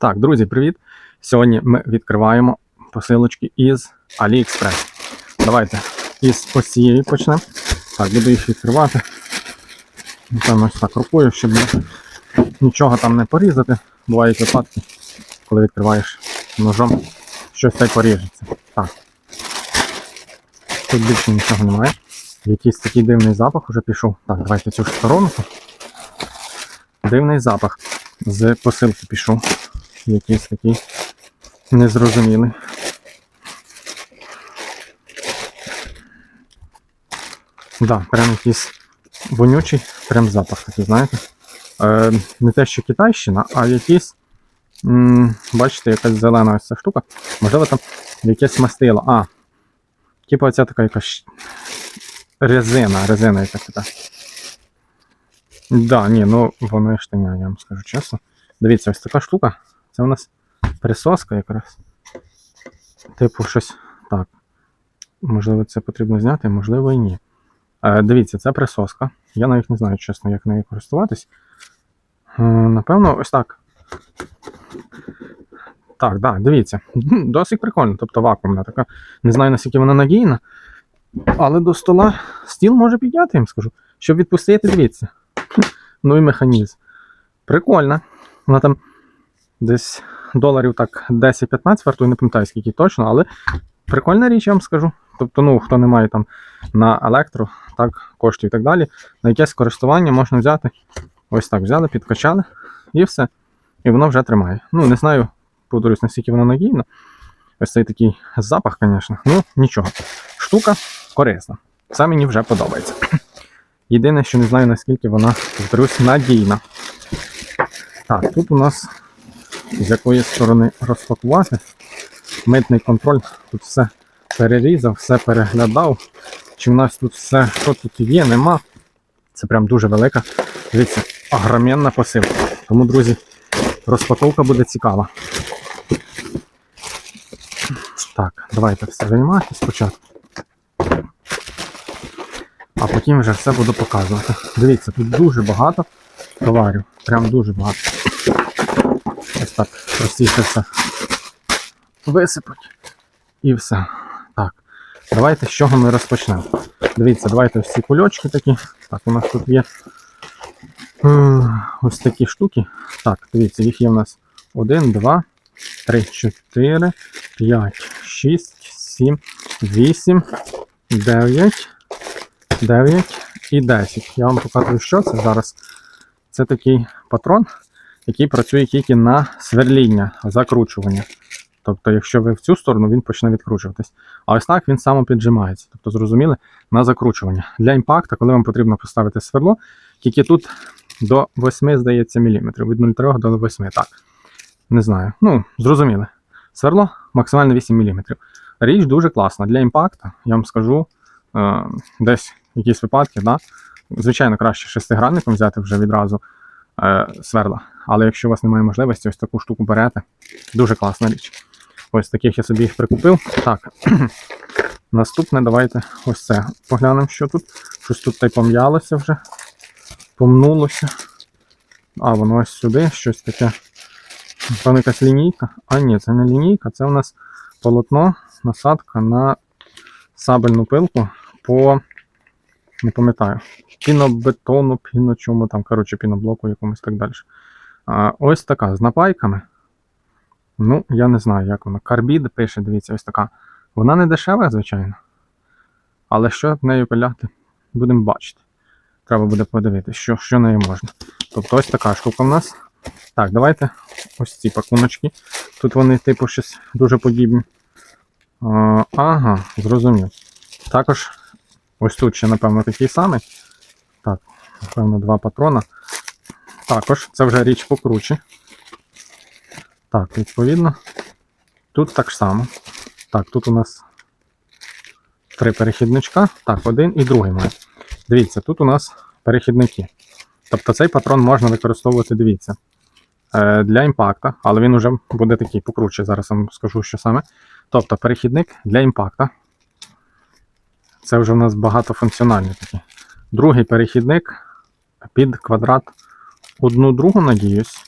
Так, друзі, привіт! Сьогодні ми відкриваємо посилочки із AliExpress. Давайте із ось цієї почнемо. Так, буду їх відкривати. Напевно, ось так рукою, щоб нічого там не порізати. Бувають випадки, коли відкриваєш ножом, щось так поріжеться. Так. Тут більше нічого немає. Якийсь такий дивний запах уже пішов. Так, давайте цю ж. Дивний запах з посилки пішов. Якийсь такий незрозумілий. Да, прям якийсь вонючий, прям запах такий, знаєте. Е, не те, що китайщина, а якийсь. м, бачите, якась зелена ось ця штука. Можливо, там якесь мастило. А. Типу оця така якась резина, резина якась така. Да, ні, ну воно і штаня, я вам скажу чесно. Дивіться, ось така штука. Це у нас присоска якраз. Типу, щось. Так. Можливо, це потрібно зняти, можливо і ні. Е, дивіться, це присоска. Я навіть не знаю, чесно, як нею користуватись. Е, напевно, ось так. Так, да, дивіться. Досить прикольно. Тобто вакуумна така. Не знаю, наскільки вона надійна. Але до стола стіл може підняти, вам скажу. Щоб відпустити, дивіться. Ну і механізм. Прикольно. Вона там десь доларів так 10-15 вартує, не пам'ятаю скільки точно, але прикольна річ, я вам скажу. Тобто, ну, хто не має там на електро, так, коштів і так далі, на якесь користування можна взяти. Ось так взяли, підкачали і все. І воно вже тримає. Ну, не знаю, повторюсь, наскільки воно надійно. Ось цей такий запах, звісно. Ну, нічого. Штука корисна. Це мені вже подобається. Єдине, що не знаю, наскільки вона, повторюсь, надійна. Так, тут у нас з якої сторони розпакувати. Митний контроль. Тут все перерізав, все переглядав. Чи в нас тут все, що тут є, нема. Це прям дуже велика. Дивіться, огроменна посилка. Тому, друзі, розпаковка буде цікава. Так, давайте все виймати спочатку. А потім вже все буду показувати. Дивіться, тут дуже багато товарів. Прям дуже багато. Ось так простіше все висипать. І все. Так. Давайте з чого ми розпочнемо. Дивіться, давайте ось ці кульочки такі. Так, у нас тут є е, ось такі штуки. Так, дивіться, їх є у нас 1, 2, 3, 4, 5, 6, 7, 8, 9, 9 і 10. Я вам показую, що це зараз. Це такий патрон, який працює тільки на сверління, закручування. Тобто, якщо ви в цю сторону, він почне відкручуватись. А ось так він самопіджимається. Тобто, зрозуміли, на закручування. Для імпакта, коли вам потрібно поставити сверло, тільки тут до 8, здається, міліметрів. Від 0,3 до 8. Так. Не знаю. Ну, зрозуміли. Сверло максимально 8 мм. Річ дуже класна. Для імпакта, я вам скажу, е, десь якісь випадки, да? звичайно, краще шестигранником взяти вже відразу е, сверла. Але якщо у вас немає можливості, ось таку штуку берете. Дуже класна річ. Ось таких я собі їх прикупив. Так. Наступне, давайте ось це. Поглянемо, що тут. Щось тут та й пом'ялося вже. Помнулося. А, воно ось сюди, щось таке. Напевно, якась лінійка. А ні, це не лінійка, це у нас полотно, насадка на сабельну пилку по. Не пам'ятаю. Пінобетону, піно чому там, коротше, піноблоку якомусь так далі. А, ось така з напайками. Ну, я не знаю, як вона. Карбід пише, дивіться, ось така. Вона не дешева, звичайно. Але що нею пиляти, будемо бачити. Треба буде подивитися, що, що нею можна. Тобто ось така штука в нас. Так, давайте ось ці пакуночки. Тут вони, типу, щось дуже подібні. А, ага, зрозумів. Також ось тут ще, напевно, такий самий. Так, напевно, два патрона. Також це вже річ покруче. Так, відповідно. Тут так само. Так, тут у нас три перехідничка. Так, один і другий має. Дивіться, тут у нас перехідники. Тобто цей патрон можна використовувати, дивіться, е, для імпакта, але він уже буде такий покруче. Зараз вам скажу, що саме. Тобто перехідник для імпакта. Це вже у нас багатофункціональний такий. Другий перехідник під квадрат. Одну другу, надіюсь.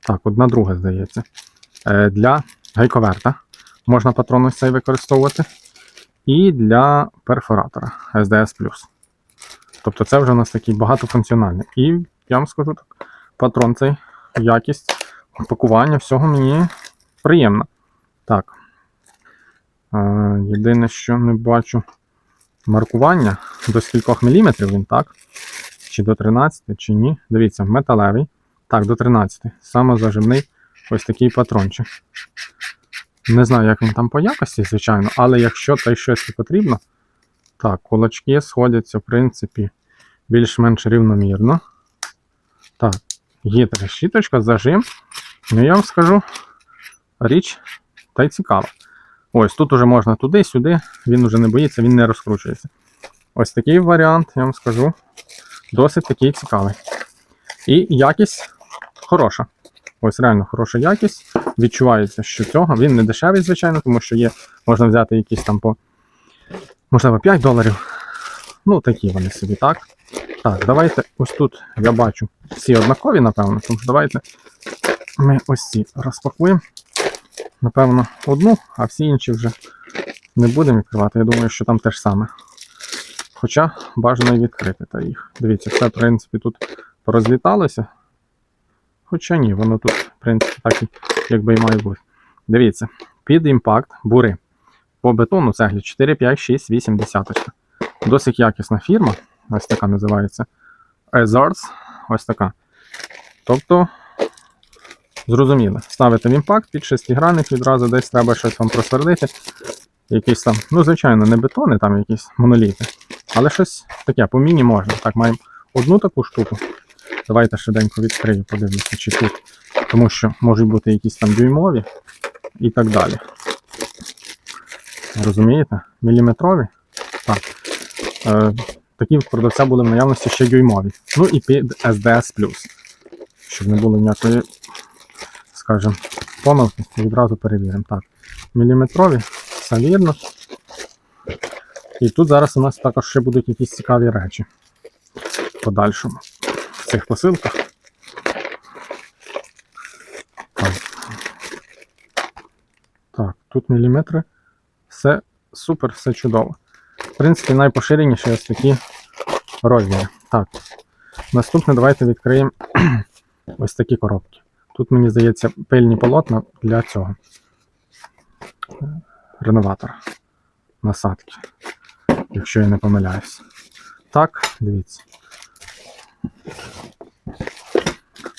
Так, одна друга, здається. Е, для гайковерта можна патрон ось цей використовувати. І для перфоратора SDS. Тобто це вже у нас такий багатофункціональний. І я вам скажу так, патрон цей, якість, пакування, всього мені приємно. Так. Е, єдине, що не бачу маркування до скількох міліметрів він, так? Чи до 13, чи ні. Дивіться, металевий. Так, до 13. Самозажимний ось такий патрончик. Не знаю, як він там по якості, звичайно, але якщо та й щось потрібно, так, кулачки сходяться, в принципі, більш-менш рівномірно. Так, така щіточка, зажим. Ну, я вам скажу, річ та й цікава. Ось тут уже можна туди-сюди, він уже не боїться, він не розкручується. Ось такий варіант, я вам скажу, досить такий цікавий. І якість хороша. Ось реально хороша якість. Відчувається, що цього. Він не дешевий, звичайно, тому що є, можна взяти якісь там по, можливо, 5 доларів. Ну, такі вони собі, так? Так, давайте ось тут я бачу всі однакові, напевно, тому що давайте ми ось ці розпакуємо. Напевно, одну, а всі інші вже не будемо відкривати. Я думаю, що там те ж саме. Хоча бажано і відкрити та їх. Дивіться, все, в принципі, тут порозліталося. Хоча ні, воно тут, в принципі, так якби і має бути. Дивіться, під імпакт бури. По бетону цеглі 4, 5, 6, 8 десяточка. Досить якісна фірма. Ось така називається. Ezards. Ось така. Тобто, зрозуміло, ставите в імпакт під шестигранник, відразу десь треба щось вам просвердити. Якісь там, ну, звичайно, не бетони, там якісь моноліти. Але щось таке, по міні можна. Так, маємо одну таку штуку. Давайте швиденько відкрию, подивлюся, чи тут. Тому що можуть бути якісь там дюймові і так далі. Розумієте? Міліметрові. Так. Е, такі в продавця були в наявності ще дюймові. Ну і під SDS. Щоб не було ніякої, скажімо, помилки, відразу перевіримо. Так. Міліметрові, все вірно. І тут зараз у нас також ще будуть якісь цікаві речі в подальшому в цих посилках. Так. так, тут міліметри. Все супер, все чудово. В принципі, найпоширеніші ось такі розміри. Так. Наступне давайте відкриємо ось такі коробки. Тут, мені здається, пильні полотна для цього реноватора. Насадки. Якщо я не помиляюсь. Так, дивіться.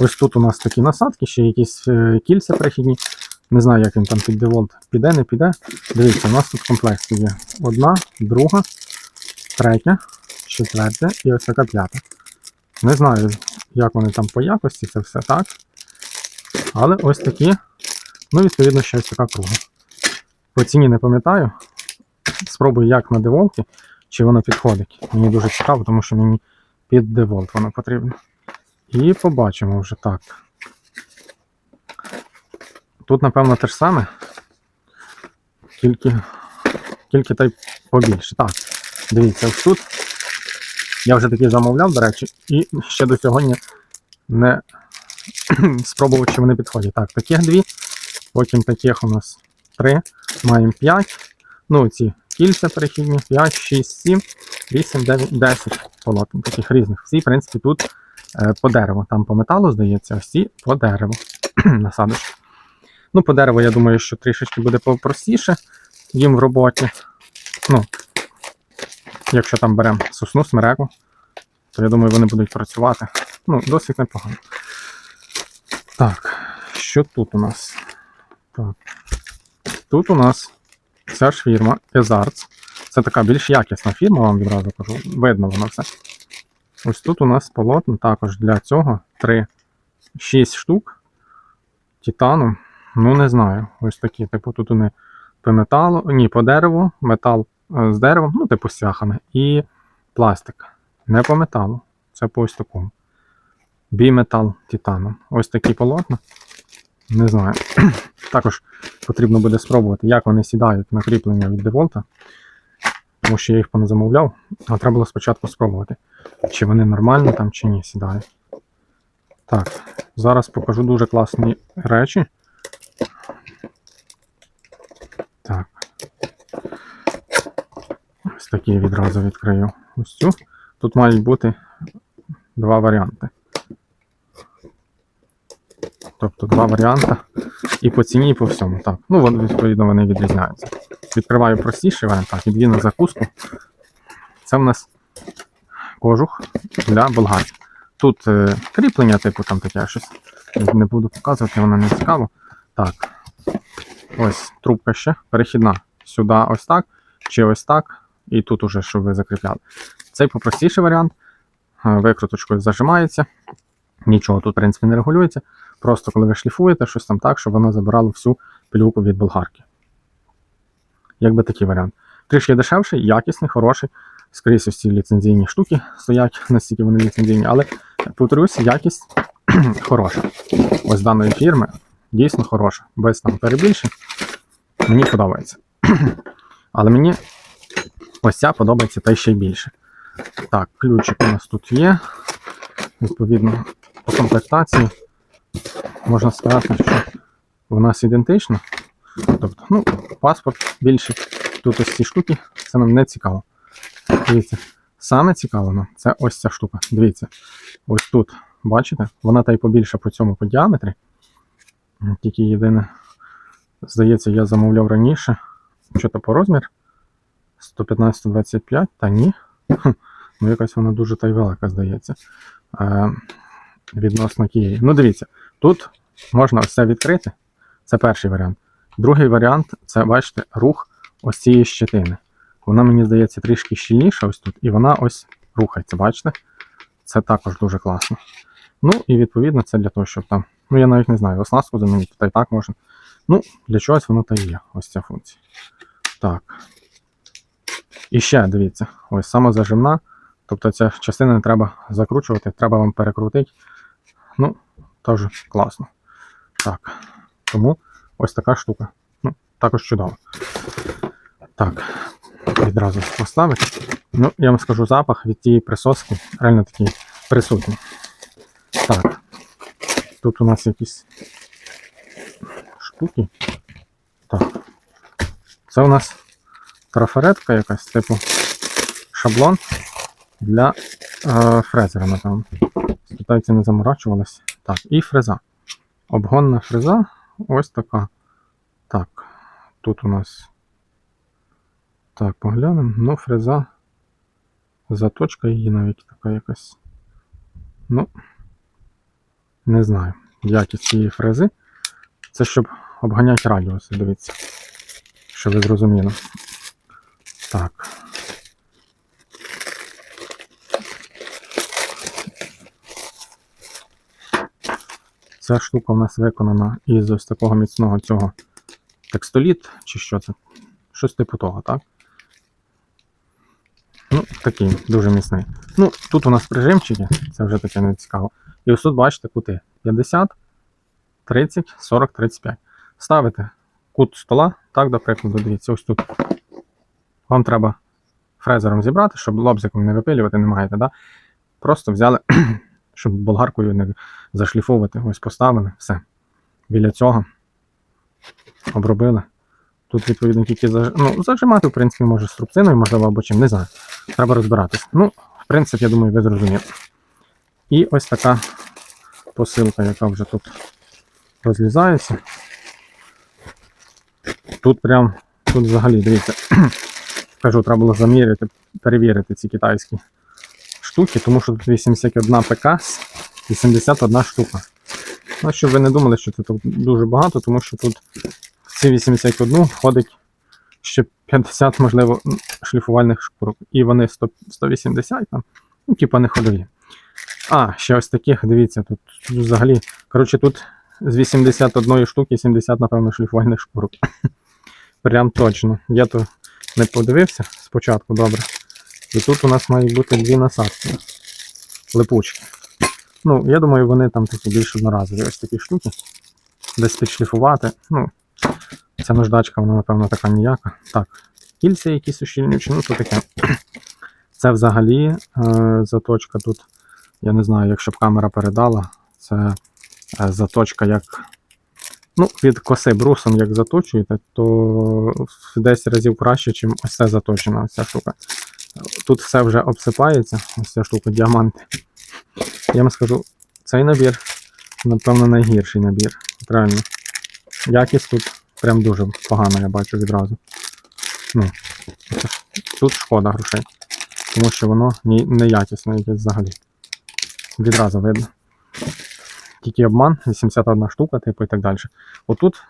Ось тут у нас такі насадки, ще якісь е, кільця перехідні. Не знаю, як він там під деволт піде, не піде. Дивіться, у нас тут комплекс є. Одна, друга, третя, четверта і ось така п'ята. Не знаю, як вони там по якості, це все так. Але ось такі. Ну, відповідно, ще ось така круга. По ціні не пам'ятаю. Спробую, як на деволті, чи воно підходить. Мені дуже цікаво, тому що мені під деволт воно потрібно. І побачимо вже так. Тут, напевно, те ж саме. Тільки, тільки та й побільше. Так, дивіться, ось тут. Я вже такі замовляв, до речі, і ще до сьогодні не спробував, чи вони підходять. Так, таких дві. Потім таких у нас три. Маємо 5. Ну, ці кільця перехідні, 5, 6, 7, 8, 9, 10 полотен таких різних. Всі, в принципі, тут е, по дереву. Там по металу, здається, всі по дереву. Насадочки. Ну, по дереву, я думаю, що трішечки буде попростіше їм в роботі. Ну, якщо там беремо сосну, смереку, то я думаю, вони будуть працювати. Ну, досить непогано. Так, що тут у нас? Так. Тут у нас ця ж фірма Ezarts. Це така більш якісна фірма, вам відразу кажу. Видно воно все. Ось тут у нас полотно також для цього 3, 6 штук титану. Ну, не знаю. Ось такі. Типу, тут вони по металу, ні, по дереву, метал е, з деревом, ну, типу з цвяхами, і пластик. Не по металу. Це по ось такому. Біметал титаном. Ось такі полотна. Не знаю. Також потрібно буде спробувати, як вони сідають на кріплення від деволта. Тому що я їх поназамовляв, а треба було спочатку спробувати, чи вони нормально там, чи ні сідають. Так, зараз покажу дуже класні речі. Так. Ось такі відразу відкрию. Ось цю. Тут мають бути два варіанти. Тобто два варіанти. І по ціні, і по всьому. Так. Ну, відповідно, вони відрізняються. Відкриваю простіший варіант, так, і дві на закуску. Це в нас кожух для болгарки. Тут е, кріплення, типу там таке щось. Не буду показувати, воно не цікаво. Так. Ось трубка ще перехідна. Сюди ось так, чи ось так. І тут уже, щоб ви закріпляли. Цей попростіший варіант. Е, Викруточкою зажимається. Нічого тут, в принципі, не регулюється. Просто коли ви шліфуєте, щось там так, щоб воно забирало всю пилюку від болгарки. Якби такий варіант. Трішки дешевший, якісний, хороший. Скрізь ось ці ліцензійні штуки стоять, настільки вони ліцензійні, але повторюсь, якість хороша. Ось даної фірми дійсно хороша. Без там перебільшень. Мені подобається. Але мені ось ця подобається та ще й більше. Так, ключик у нас тут є. Відповідно, по комплектації можна сказати, що у нас ідентично. Тобто, ну, паспорт більший. Тут ось ці штуки, це нам не цікаво. Дивіться, саме цікаво нам це ось ця штука. Дивіться, ось тут, бачите, вона та й побільша по цьому по діаметрі. Тільки єдине, здається, я замовляв раніше. Що то по розмір? 115-125, та ні. Ну, якась вона дуже та й велика, здається. Е, відносно тієї. Ну, дивіться, тут можна ось відкрити. Це перший варіант. Другий варіант це, бачите, рух ось цієї щетини. Вона, мені здається, трішки щільніша ось тут, і вона ось рухається, бачите? Це також дуже класно. Ну, і відповідно, це для того, щоб там. Ну, я навіть не знаю, оснастку замінити, та й так можна. Ну, для чогось воно та є, ось ця функція. Так. І ще дивіться, ось самозажимна. Тобто ця частина не треба закручувати, треба вам перекрутити. Ну, теж класно. Так. Тому ось така штука. Ну, також чудово. Так, відразу поставити. Ну, я вам скажу запах від тієї присоски реально такий присутній. Так. Тут у нас якісь штуки. Так. Це у нас трафаретка якась, типу шаблон для е, фрезера, напевно. Китайці не заморачувалися. Так, і фреза. Обгонна фреза ось така. Так, тут у нас. Так, поглянемо. Ну, фреза. Заточка її навіть така якась. Ну, не знаю. Якість цієї фрези. Це щоб обганяти радіуси, дивіться. Щоб ви зрозуміли. Так. Ця штука у нас виконана із ось такого міцного цього текстоліт, чи що це? Щось типу того, так? Ну, такий, дуже міцний. Ну, тут у нас прижимчики, це вже таке не цікаво. І ось тут бачите кути 50, 30, 40, 35. Ставите кут стола, так, до прикладу, дивіться, ось тут. Вам треба фрезером зібрати, щоб лобзиком не випилювати, не маєте, да? Просто взяли, щоб болгаркою не зашліфовувати. Ось поставили, все. Біля цього обробили. Тут, відповідно, тільки заж... ну, зажимати, в принципі, може струбциною, можливо, або чим, не знаю. Треба розбиратись. Ну, в принципі, я думаю, ви зрозуміли. І ось така посилка, яка вже тут розлізається. Тут прям, тут взагалі, дивіться, кажу, треба було заміряти, перевірити ці китайські штуки, тому що тут 81 ПК, 81 штука. Ну, щоб ви не думали, що це тут дуже багато, тому що тут в ці 81 входить ще 50, можливо, шліфувальних шкурок. І вони 100, 180 там, ну, типа не ходові. А, ще ось таких, дивіться, тут, тут взагалі. Коротше, тут з 81 штуки 70, напевно, шліфувальних шкурок. Прям точно. Я то не подивився спочатку, добре. І тут у нас мають бути дві насадки. Липучки. Ну, я думаю, вони там такі більш одноразові. Ось такі штуки. Десь підшліфувати. Ну, ця наждачка, вона, напевно, така ніяка. Так, кільця якісь ущільнюючі, ну то таке. Це взагалі е, заточка тут. Я не знаю, якщо б камера передала, це е, заточка як. Ну, від коси брусом, як заточуєте, то в 10 разів краще, ніж ось це заточена ось ця штука. Тут все вже обсипається, ось ця штука, діаманти. Я вам скажу, цей набір, напевно, найгірший набір. Реально. Якість тут прям дуже погана, я бачу відразу. Ну, тут шкода грошей. Тому що воно ні- неякісне якесь взагалі. Відразу видно. Тільки обман, 81 штука, типу і так далі. Отут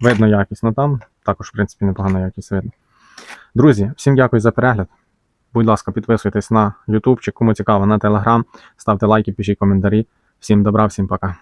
видно якість, але там також, в принципі, непогана якість видно. Друзі, всім дякую за перегляд. Будь ласка, підписуйтесь на YouTube, чи кому цікаво на Telegram, ставте лайки, пишіть коментарі. Всім добра, всім пока.